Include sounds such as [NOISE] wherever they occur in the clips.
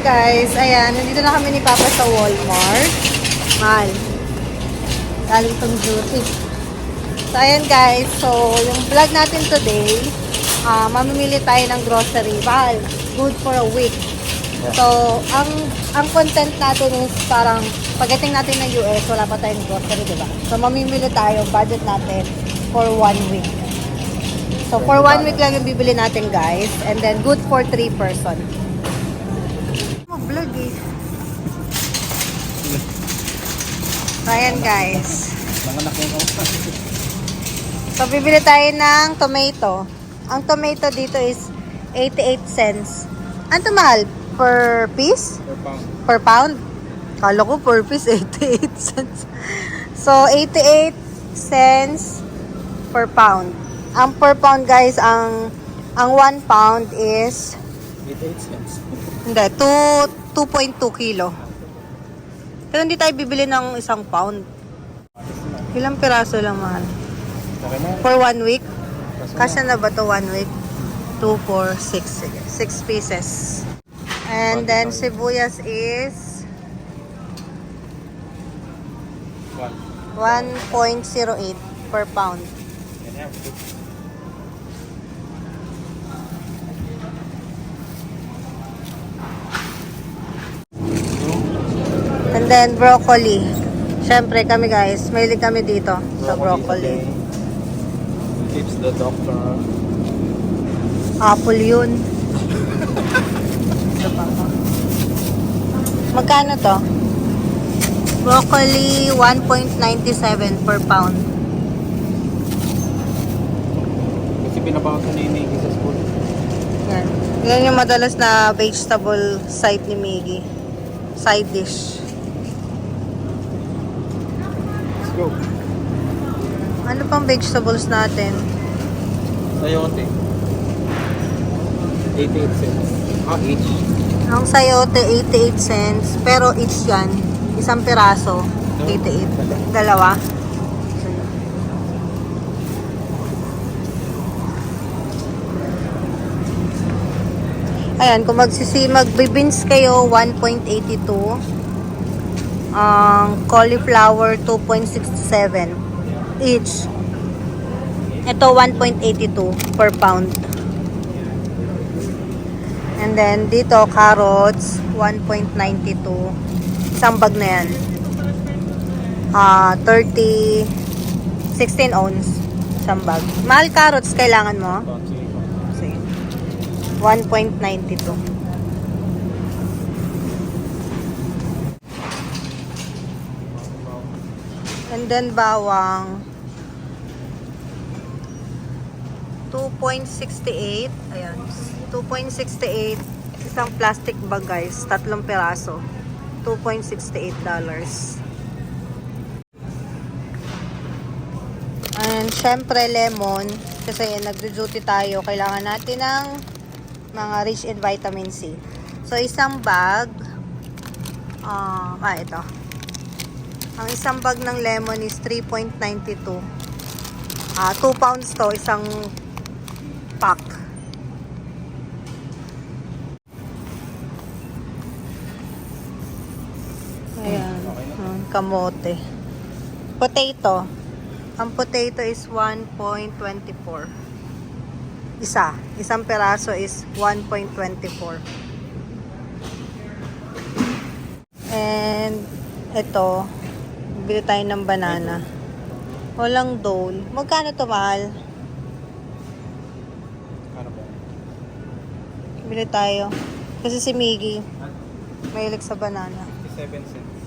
guys, ayan, nandito na kami ni Papa sa Walmart. Mahal. Galing tong duty. So ayan guys, so yung vlog natin today, ah mamimili tayo ng grocery. Mahal, good for a week. So, ang ang content natin is parang pagdating natin ng US, wala pa tayong grocery, di ba? So, mamimili tayo, budget natin for one week. So, for one week lang yung bibili natin, guys. And then, good for three person. Mag-vlog eh. So, ayan, guys. Mga nakuha ko. So, bibili tayo ng tomato. Ang tomato dito is 88 cents. Ano to mahal? Per piece? Per pound. Per pound? Kala ko per piece [LAUGHS] 88 cents. So, 88 cents per pound. Ang per pound guys, ang ang 1 pound is 88 cents. hindi, 2 2.2 kilo. Pero hindi tayo bibili ng isang pound. Ilang piraso lang mahal? For one week? Kasya na ba to one week? 2, 4, 6. Sige. 6 pieces. And then sibuyas is One. 1.08 per pound. Can have two. And then broccoli. Siyempre kami guys, mahilig kami dito sa broccoli. Keeps the doctor. Apple yun. Magkano to? Broccoli 1.97 per pound. Kasi ko na yung sa school. Yan. Yan yung madalas na vegetable side ni Miggy. Side dish. Go. Ano pang vegetables natin? Sayote. 88 cents. Ah, each. Ang sayote, 88 cents. Pero each yan. Isang piraso, 88. Dalawa. Ayan, kung magsisi, magbibins kayo, 1.82. Ang cauliflower, 2.67 each. Ito, 1.82 per pound. And then, dito, carrots, 1.92. Isang bag na yan. Ah, 30, 16 ounce. Isang bag. Mahal carrots, kailangan mo? Sige. Sige. 1.92. And then bawang 2.68. Ayan. 2.68. Isang plastic bag guys. Tatlong peraso. 2.68 dollars. And syempre lemon. Kasi nagdo-duty tayo. Kailangan natin ng mga rich in vitamin C. So isang bag. ah ah, ito. Ang isang bag ng lemon is 3.92. Ah, 2 pounds to, isang pack. Ayan, ah, kamote. Potato. Ang potato is 1.24. Isa. Isang peraso is 1.24. And ito, bili tayo ng banana. Walang dole. Magkano to mahal? Ano? Bili tayo. Kasi si Miggy, mahilig sa banana. 57 cents.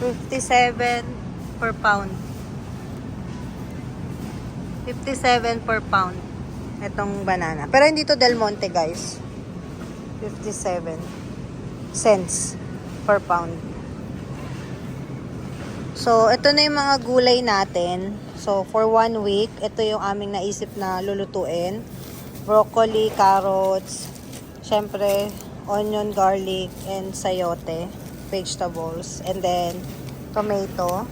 57 per pound. 57 per pound. Itong banana. Pero hindi to Del Monte, guys. 57 cents per pound. So, ito na yung mga gulay natin. So, for one week, ito yung aming naisip na lulutuin. Broccoli, carrots, syempre, onion, garlic, and sayote, vegetables, and then tomato,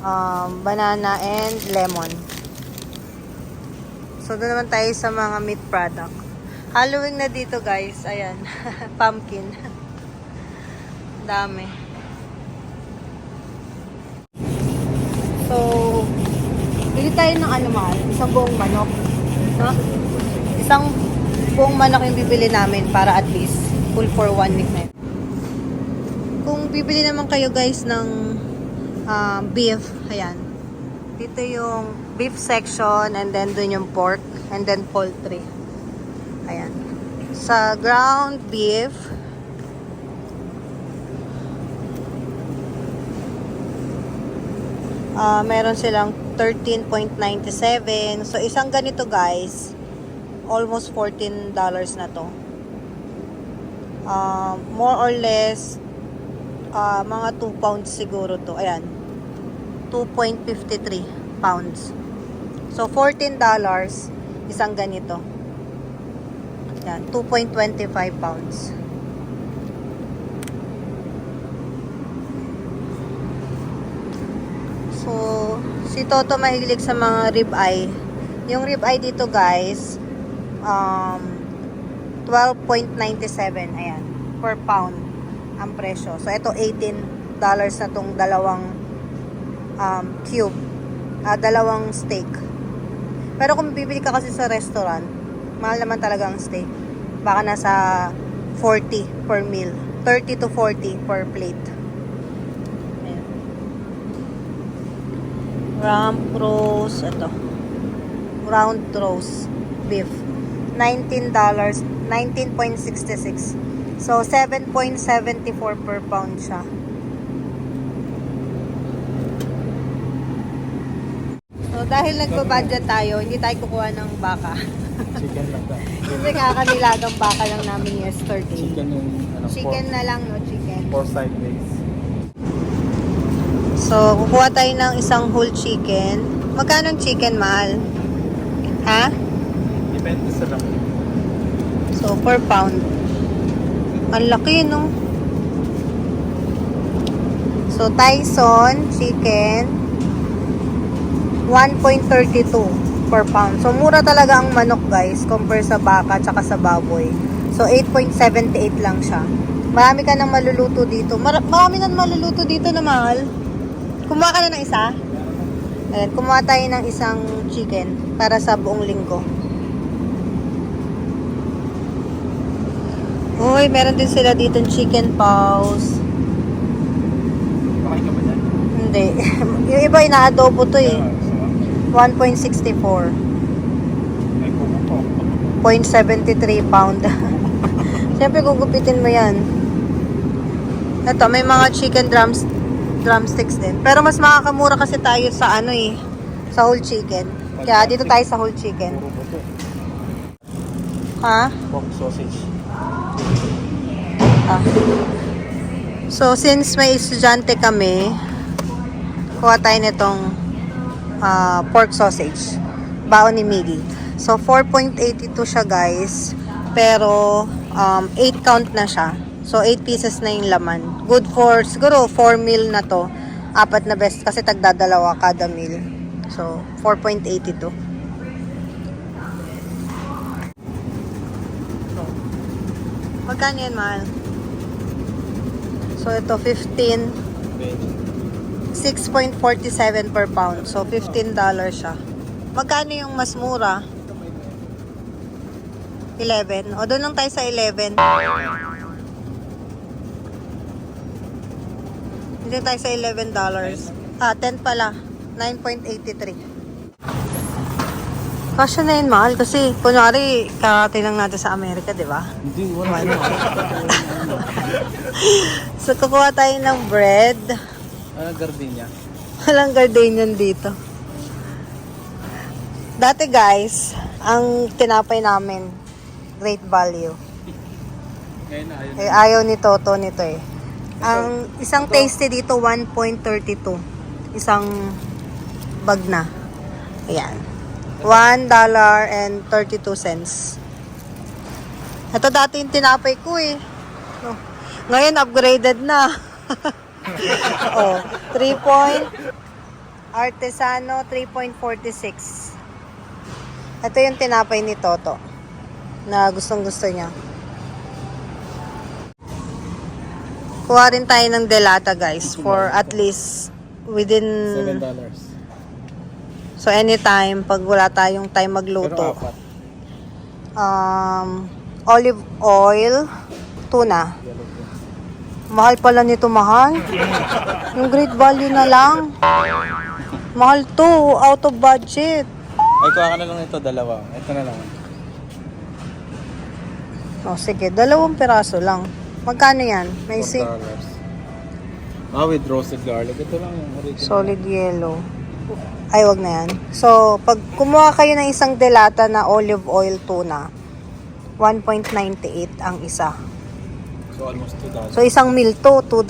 um, banana, and lemon. So, doon naman tayo sa mga meat product. Halloween na dito, guys. Ayan. [LAUGHS] Pumpkin. [LAUGHS] Dami. So, bili tayo ng ano mahal? Isang buong manok. No? Isang buong manok yung bibili namin para at least full for one week na. Kung bibili naman kayo guys ng um, beef, ayan. Dito yung beef section and then dun yung pork and then poultry. Ayan. Sa ground beef, ah meron silang 13.97. So, isang ganito guys, almost $14 na to. Ah, more or less, ah, mga 2 pounds siguro to. Ayan. 2.53 pounds. So, $14 isang ganito. Yan, 2.25 pounds. So, si Toto mahilig sa mga rib eye. Yung rib eye dito, guys, um, 12.97, ayan, per pound ang presyo. So, ito, 18 dollars na tong dalawang um, cube, ah, dalawang steak. Pero kung bibili ka kasi sa restaurant, mahal naman talaga ang steak. Baka nasa 40 per meal. 30 to 40 per plate. Rump roast, ito. Round roast beef. $19, 19.66. So, 7.74 per pound siya. So, dahil nagpa-budget tayo, hindi tayo kukuha ng baka. Chicken lang tayo. [LAUGHS] Kasi kakanilagang baka lang namin yesterday. Chicken yung ano, Chicken na lang, no? Chicken. Four, side. So, kukuha tayo ng isang whole chicken. Magkano ang chicken, mahal? Ha? Depende sa laki. So, per pound. Ang laki, no? So, Tyson chicken, 1.32 per pound. So, mura talaga ang manok, guys, compare sa baka tsaka sa baboy. So, 8.78 lang siya. Marami ka nang maluluto dito. Mar- marami nang maluluto dito na mahal. Kumuha ka na ng isa? Ayan, kumuha tayo ng isang chicken para sa buong linggo. Uy, meron din sila dito chicken paws. Okay ka ba dyan? Hindi. [LAUGHS] yung iba ina-adobo to eh. 1.64. May kuko ko. 0.73 pound. [LAUGHS] Siyempre gugupitin mo yan. Ito, may mga chicken drums drumsticks din. Pero mas makakamura kasi tayo sa ano eh. Sa whole chicken. Kaya dito tayo sa whole chicken. Ha? Pork sausage. Ah. So, since may estudyante kami, kuha tayo nitong ah, pork sausage. Baon ni Miggy. So, 4.82 siya guys. Pero, um, 8 count na siya. So, 8 pieces na yung laman. Good for, siguro, 4 meal na to. Apat na best kasi tagdadalawa kada meal. So, 4.82. Magkano yan, mahal? So, ito, 15, Veg. 6.47 per pound. So, $15 siya. Magkano yung mas mura? 11. O, doon lang tayo sa 11. Hindi tayo sa 11 dollars. Ah, 10 pala. 9.83. Kasya na yun, mahal. Kasi, kunwari, karating lang natin sa Amerika, di ba? Hindi, wala. [LAUGHS] So, kukuha tayo ng bread. Ano gardenia? Walang gardenian dito. Dati guys, ang tinapay namin, great value. Ngayon na, ayun. Eh, ayaw ni Toto nito eh. Ang isang tasty dito, 1.32. Isang bag na. Ayan. $1.32. Ito dati yung tinapay ko eh. Oh. Ngayon, upgraded na. [LAUGHS] oh, 3 point. Artesano, 3.46. Ito yung tinapay ni Toto. Na gustong gusto niya. Kuha rin tayo ng delata guys for at least within Seven dollars. so anytime pag wala tayong time magluto. Um olive oil, tuna. Mahal pala nito, mahal. Yung great value na lang. Mahal to, out of budget. Ay, kuha ka na lang ito, dalawa. Ito na lang. O sige, dalawang piraso lang. Magkano yan? May Four si dollars. Ah, with roasted garlic. Ito lang yung original. solid yellow. Ay, wag na yan. So, pag kumuha kayo ng isang delata na olive oil tuna, 1.98 ang isa. So, almost two dollars. So, isang meal to, $2.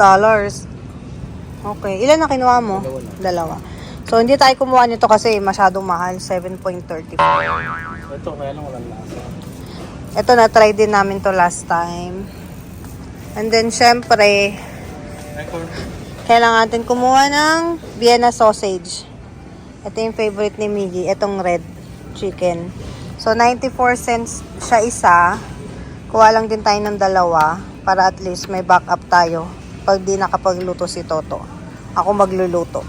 Okay. Ilan na kinuha mo? Dalawa. Dalawa. So, hindi tayo kumuha nito kasi masyadong mahal. 7.34. ito, kaya lang walang lasa. Ito na, try din namin to last time. And then, syempre, kailangan natin kumuha ng Vienna sausage. Ito yung favorite ni Miggy. Itong red chicken. So, 94 cents siya isa. Kuha lang din tayo ng dalawa para at least may backup tayo pag di nakapagluto si Toto. Ako magluluto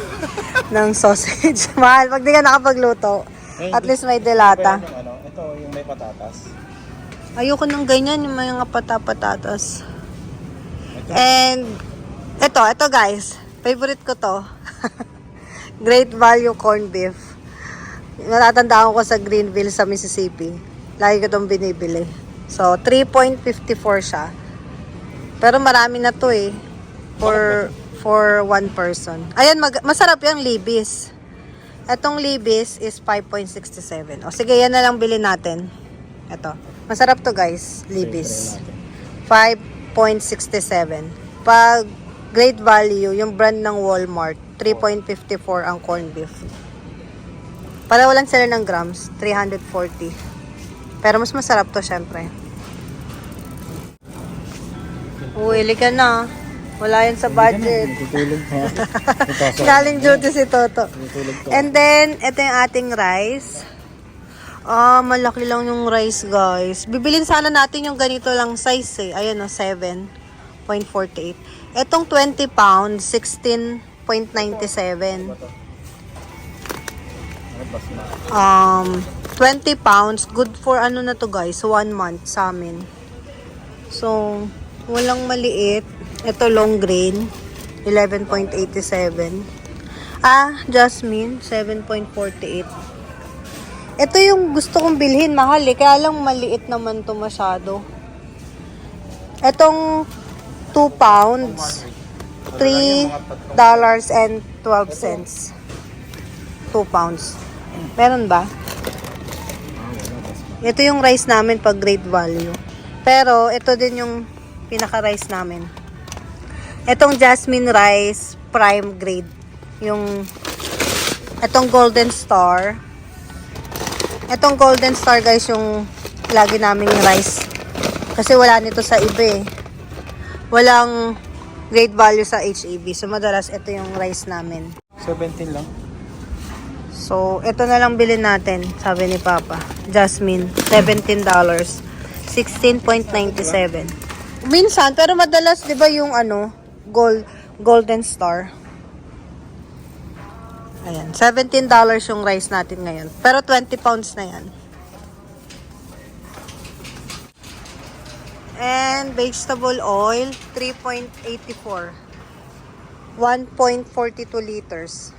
[LAUGHS] ng sausage. [LAUGHS] Mahal, pag di ka nakapagluto, at least may delata. Ano, ito, yung may patatas. Ayoko ng ganyan, yung mga pata-patatas. And, ito, ito guys. Favorite ko to. [LAUGHS] Great value corned beef. Natatandaan ko sa Greenville sa Mississippi. Lagi ko itong binibili. So, 3.54 siya. Pero marami na to eh. For, for one person. Ayan, mag, masarap yung libis. Etong libis is 5.67. O sige, yan na lang bilhin natin. Ito. Masarap to guys, libis. 5.67. Pag great value, yung brand ng Walmart, 3.54 ang corned beef. Para walang sila ng grams, 340. Pero mas masarap to syempre. Uwili ka na. Wala yan sa budget. [LAUGHS] Galing duty si Toto. And then, ito yung ating rice. Ah, malaki lang yung rice, guys. Bibilin sana natin yung ganito lang size eh. Ayan o, 7.48. Etong 20 pounds, 16.97. Ano ba sila? Um, 20 pounds, good for ano na to guys, one month sa amin. So, walang maliit. Ito long grain, 11.87. Ah, jasmine, 7.48. Ito yung gusto kong bilhin, mahal eh. Kaya lang maliit naman to masyado. Etong 2 pounds, 3 dollars and 12 cents. 2 pounds. Meron ba? Ito yung rice namin pag great value. Pero ito din yung pinaka-rice namin. Itong jasmine rice prime grade. Yung itong golden star. Itong golden star guys yung lagi naming rice. Kasi wala nito sa iba eh. Walang great value sa HEB. So madalas ito yung rice namin. 17 lang. So, ito na lang bilhin natin, sabi ni Papa. Jasmine, $17. 16.97. Minsan, pero madalas, di ba yung ano, gold, golden star. Ayan, $17 yung rice natin ngayon. Pero 20 pounds na yan. And vegetable oil, 3.84. 1.42 liters.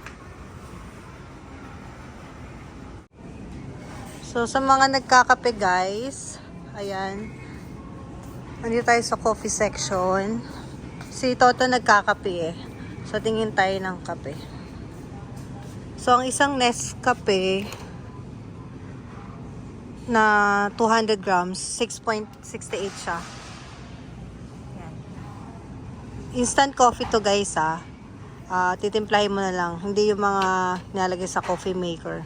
So, sa mga nagkakape guys, ayan, nandito tayo sa coffee section. Si Toto nagkakape eh. So, tingin tayo ng kape. So, ang isang Nescafe na 200 grams, 6.68 siya. Instant coffee to guys ah. Ah, titimplahin mo na lang. Hindi yung mga nilalagay sa coffee maker.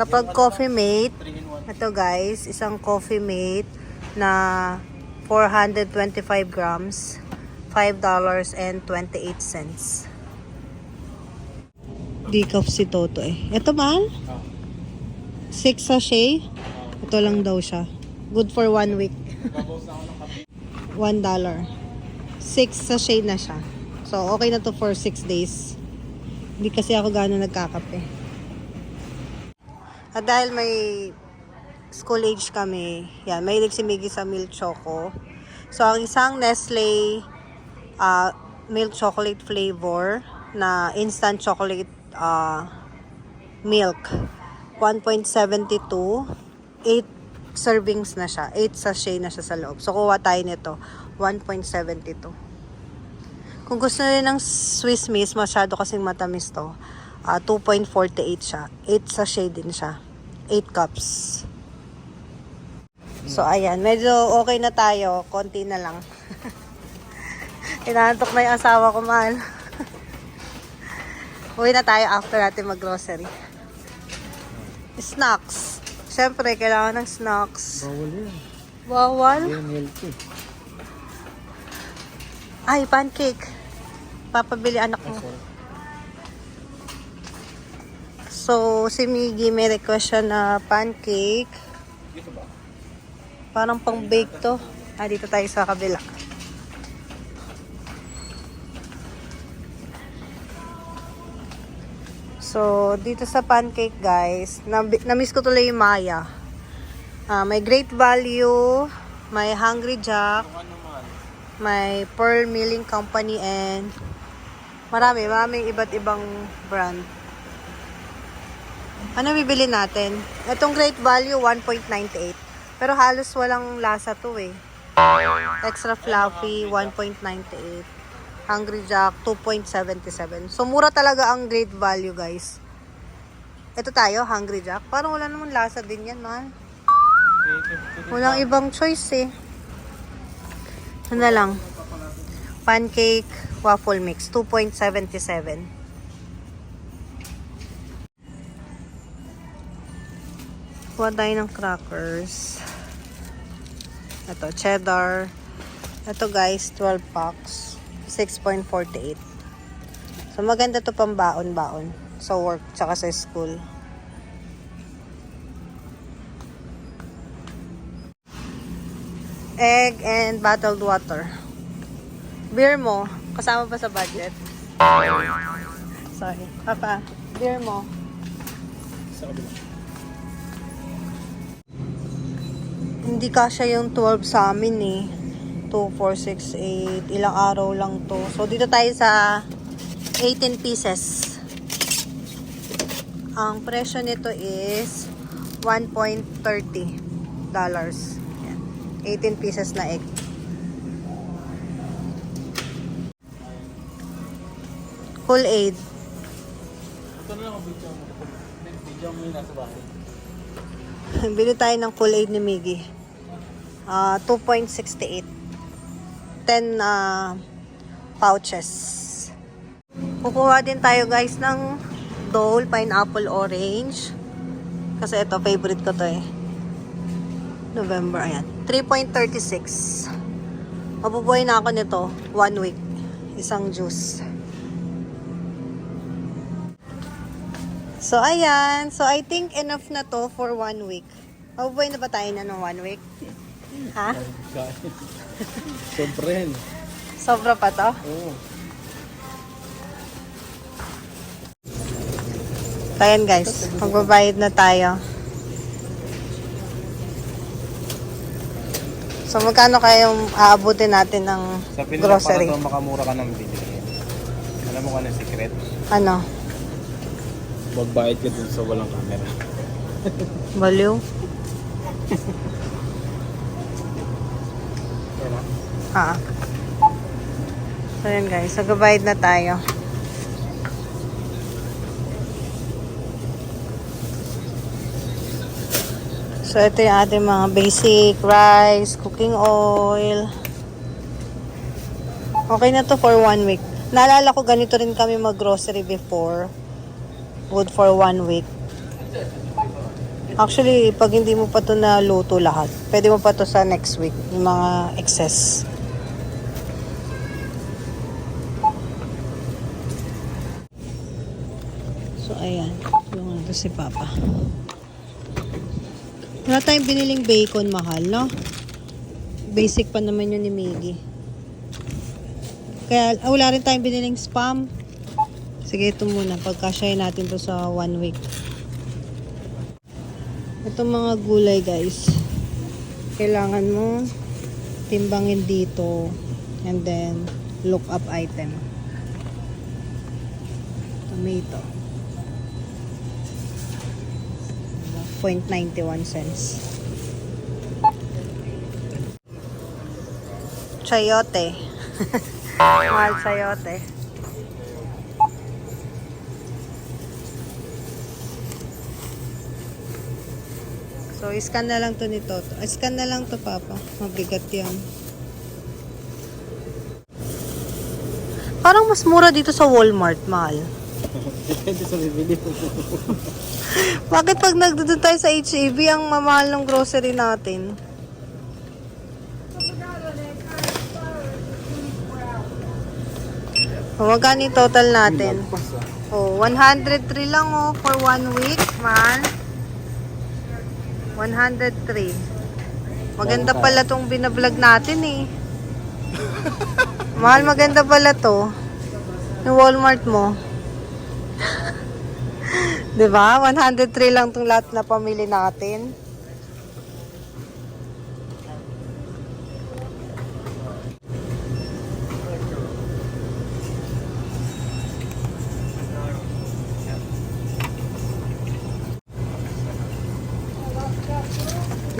Kapag coffee mate, 3 in 1. ito guys, isang coffee mate, na 425 grams, $5.28. Decaf si Toto eh. Ito mahal? Ah. 6 sachet? Ito lang daw siya. Good for one week. [LAUGHS] One dollar. Six sachet na siya. So, okay na to for six days. Hindi kasi ako gano'n nagkakape. At dahil may school age kami, yan, mahilig si Miggy sa milk choco. So, ang isang Nestle ah, milk chocolate flavor na instant chocolate ah, milk, 1.72, 8 servings na siya. 8 sachet na siya sa loob. So, kuha tayo nito. 1.72. Kung gusto nyo ng Swiss Miss, masyado kasing matamis to. ah, 2.48 siya. 8 sachet din siya. 8 cups. So, ayan. Medyo okay na tayo. Konti na lang. [LAUGHS] Inaantok na yung asawa ko, mahal. Uwi na tayo after natin mag-grocery. Snacks. Siyempre, kailangan ng snacks. Bawal yan. Bawal. Yan healthy. Ay, pancake. Papabili anak mo. So, si Miggy may request siya na pancake. Parang pang bake to. Ah, dito tayo sa kabila. So, dito sa pancake guys, na-miss ko tuloy yung Maya. Ah, may Great Value, may Hungry Jack, may Pearl Milling Company and marami, maraming iba't ibang brand. Ano bibili natin? Itong Great Value, 1.98. Pero halos walang lasa to eh. Extra fluffy, 1.98. Hungry Jack, 2.77. So, mura talaga ang Great Value, guys. Ito tayo, Hungry Jack. Parang wala namang lasa din yan, man. Walang ibang choice eh. Ano lang? Pancake waffle mix, 2.77. Kuha tayo ng crackers. Ito, cheddar. Ito guys, 12 packs. 6.48. So maganda to pang baon-baon. Sa work, tsaka sa school. Egg and bottled water. Beer mo, kasama pa sa budget. Sorry. Papa, beer mo. Sa kabila. Hindi kasya yung 12 sa amin eh. 2, 4, 6, 8. Ilang araw lang to. So, dito tayo sa 18 pieces. Ang presyo nito is 1.30 dollars. Yan. 18 pieces na egg. Full aid. [LAUGHS] Bili tayo ng full aid ni Miggy. Ah, 2.68. 10 ah, pouches. Kukuha din tayo guys ng Dole Pineapple Orange. Kasi ito, favorite ko to eh. November, ayan. 3.36. Mabubuhay na ako nito. One week. Isang juice. So, ayan. So, I think enough na to for one week. Mabubuhay na ba tayo na ng one week? Ha? [LAUGHS] Sobren. Sobra pa to? Oo. So, ayan guys. Magbabayad na tayo. So, magkano kayong aabutin natin ng Sa Pilipinas, grocery? para daw makamura ka ng bilihin. Alam mo kung ano yung secret? Ano? Magbayad ka dun sa walang camera. Baliw? [LAUGHS] ah. So, ayan guys. Magbabayad na tayo. So, ito yung ating mga basic rice, cooking oil. Okay na to for one week. Naalala ko ganito rin kami mag-grocery before. Good for one week. Actually, pag hindi mo pa to na luto lahat, pwede mo pa to sa next week, yung mga excess. Ayan. Yung ano si Papa. Wala tayong biniling bacon mahal, no? Basic pa naman yun ni Miggy. Kaya, ah, wala rin tayong biniling spam. Sige, ito muna. Pagkasyahin natin to sa one week. Itong mga gulay, guys. Kailangan mo timbangin dito. And then, look up item. Tomato. 0.91 cents. Chayote. [LAUGHS] Mahal chayote. So, iscan na lang to ni Toto. Iscan na lang to, Papa. Mabigat yan. Parang mas mura dito sa Walmart, mahal. Depende sa bibili mo. Bakit pag nagdudun tayo sa HEB, ang mamahal ng grocery natin? O, magkano yung total natin? Oh, 103 lang oh for one week, man. 103. Maganda pala tong binablog natin eh. Mahal, maganda pala to. Yung Walmart mo. [LAUGHS] 'Di ba? 103 lang tong lahat na pamili natin.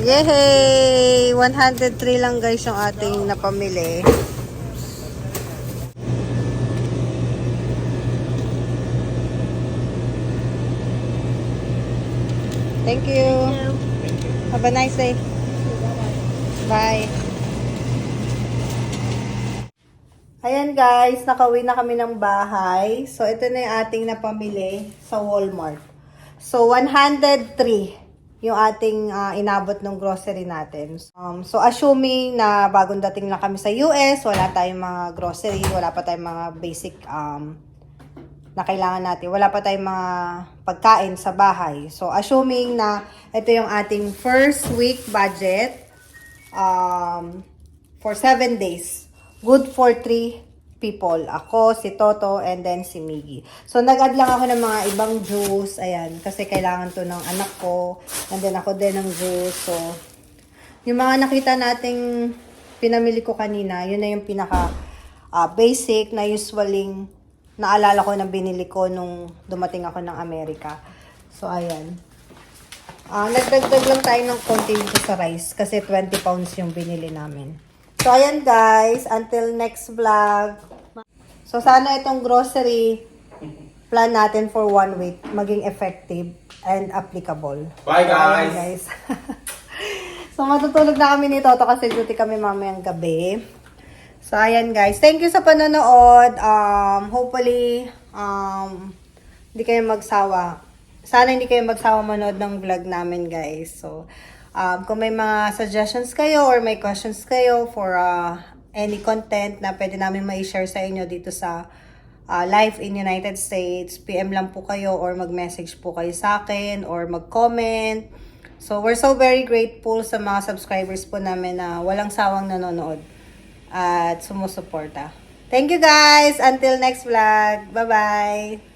Yay! 103 lang guys yung ating napamili. Thank you. Have a nice day. Bye. Ayan guys, nakauwi na kami ng bahay. So, ito na yung ating napamili sa Walmart. So, 103 yung ating ah, inabot ng grocery natin. Um, so, assuming na bagong dating lang kami sa US, wala tayong mga grocery, wala pa tayong mga basic um, na kailangan natin. Wala pa tayong mga pagkain sa bahay. So, assuming na ito yung ating first week budget um, for 7 days. Good for 3 people. Ako, si Toto, and then si Miggy. So, nag-add lang ako ng mga ibang juice. Ayan, kasi kailangan to ng anak ko. And then ako din ng juice. So, yung mga nakita nating pinamili ko kanina, yun na yung pinaka ah, basic na usually naalala ko na binili ko nung dumating ako ng Amerika. So, ayan. Ah, nagdagdag lang tayo ng konti dito sa rice kasi 20 pounds yung binili namin. So, ayan guys. Until next vlog. So, sana itong grocery plan natin for one week maging effective and applicable. Bye, So, ayan, guys! guys. [LAUGHS] so, matutulog na kami ni Toto kasi duty kami mamayang gabi. So, ayan guys. Thank you sa panonood. Um, hopefully, um, hindi kayo magsawa. Sana hindi kayo magsawa manood ng vlog namin guys. So, um, kung may mga suggestions kayo or may questions kayo for uh, any content na pwede namin ma-share sa inyo dito sa uh, live in United States, PM lang po kayo or mag-message po kayo sa akin or mag-comment. So, we're so very grateful sa mga subscribers po namin na walang sawang nanonood at sumusuporta. Thank you guys! Until next vlog. Bye-bye!